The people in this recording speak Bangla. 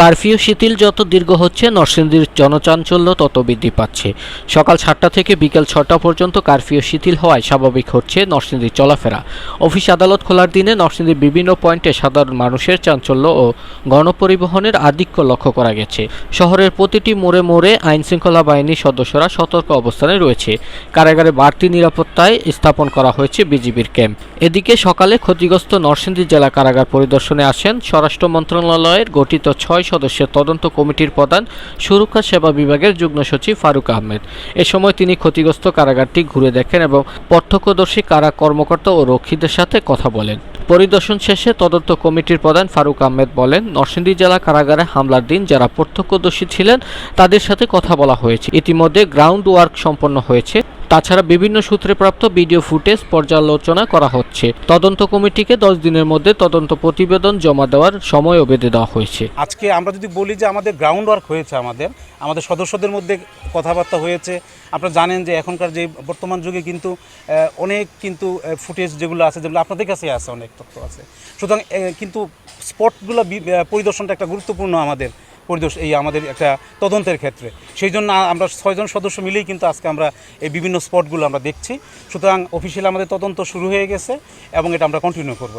কারফিউ শিথিল যত দীর্ঘ হচ্ছে, নরসিংদীর জনচাঞ্চল্য তত বৃদ্ধি পাচ্ছে। সকাল সাতটা থেকে বিকেল ছটা পর্যন্ত কারফিউ শিথিল হওয়ায় স্বাভাবিক হচ্ছে নরসিংদীর চলাফেরা। অফিস আদালত খোলার দিনে নরসিংদীর বিভিন্ন পয়েন্টে সাধারণ মানুষের চাঞ্চল্য ও গণপরিবহনের আধিক্য লক্ষ্য করা গেছে। শহরের প্রতিটি মোড়ে মোড়ে আইনশৃঙ্খলা বাহিনীর সদস্যরা সতর্ক অবস্থানে রয়েছে। কারাগারে বাড়তি নিরাপত্তায় স্থাপন করা হয়েছে বিজিবির ক্যাম্প। এদিকে সকালে ক্ষতিগ্রস্ত নরসিংদী জেলা কারাগার পরিদর্শনে আসেন স্বরাষ্ট্র মন্ত্রণালয়ের গঠিত ছয় সদস্যের তদন্ত কমিটির প্রধান সুরক্ষা সেবা বিভাগের যুগ্ম সচিব ফারুক আহমেদ। এ সময় তিনি ক্ষতিগ্রস্ত কারাগারটি ঘুরে দেখেন এবং প্রত্যক্ষদর্শী, কারা কর্মকর্তা ও রক্ষীদের সাথে কথা বলেন। পরিদর্শন শেষে তদন্ত কমিটির প্রধান ফারুক আহমেদ বলেন, নরসিংদী জেলা কারাগারে হামলার দিন যারা প্রত্যক্ষদর্শী ছিলেন, তাদের সাথে কথা বলা হয়েছে। ইতিমধ্যে গ্রাউন্ড ওয়ার্ক সম্পন্ন হয়েছে। তাছাড়া বিভিন্ন সূত্রে প্রাপ্ত ভিডিও ফুটেজ পর্যালোচনা করা হচ্ছে। তদন্ত কমিটিকে দশ দিনের মধ্যে তদন্ত প্রতিবেদন জমা দেওয়ার সময়ও বেঁধে দেওয়া হয়েছে। আজকে আমরা যদি বলি যে আমাদের গ্রাউন্ড ওয়ার্ক হয়েছে আমাদের আমাদের সদস্যদের মধ্যে কথাবার্তা হয়েছে। আপনারা জানেন যে এখনকার যে বর্তমান যুগে কিন্তু অনেক কিন্তু ফুটেজ যেগুলো আছে, যেগুলো আপনাদের কাছে আছে, অনেক তথ্য আছে। সুতরাং কিন্তু স্পটগুলো পরিদর্শনটা একটা গুরুত্বপূর্ণ আমাদের। পরিদর্শন এই আমাদের একটা তদন্তের ক্ষেত্রে। সেই জন্য আমরা ছয়জন সদস্য মিলেই কিন্তু আজকে আমরা এই বিভিন্ন স্পটগুলো আমরা দেখছি। সুতরাং অফিসিয়াল আমাদের তদন্ত শুরু হয়ে গেছে এবং এটা আমরা কন্টিনিউ করব।